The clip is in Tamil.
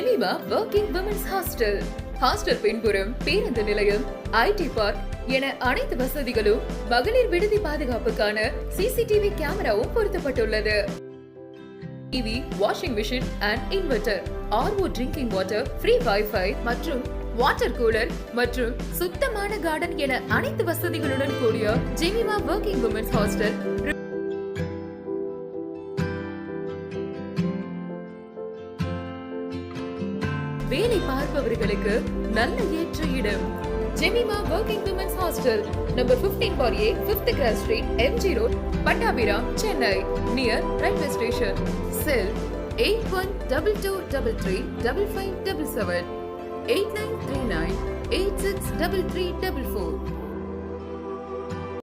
ஒர்க்கிங் விமன்ஸ் ஹாஸ்டல் ஹாஸ்டல் பின்புறம் பேருந்து நிலையம் ஐடி பார்க் என அனைத்து வசதிகளும் மகளிர் விடுதி பாதுகாப்புக்கான சிசிடிவி கேமராவும் பொருத்தப்பட்டுள்ளது. TV washing machine and inverter RO drinking water free wifi மற்றும் வாட்டர் கூலர் மற்றும் சுத்தமான கார்டன் என அனைத்து வசதிகளுடன் கூடிய ஜெமிமா ஒர்க்கிங் உமன்ஸ் ஹாஸ்டல் வேலை பார்ப்பவர்களுக்கு நல்ல ஏற்ற இடம். Jemima working women's hostel number 15 four A fifth cross street MG road Pattabiram Chennai near railway station cell eight one double two double three double five double seven eight nine three nine eight six double three double four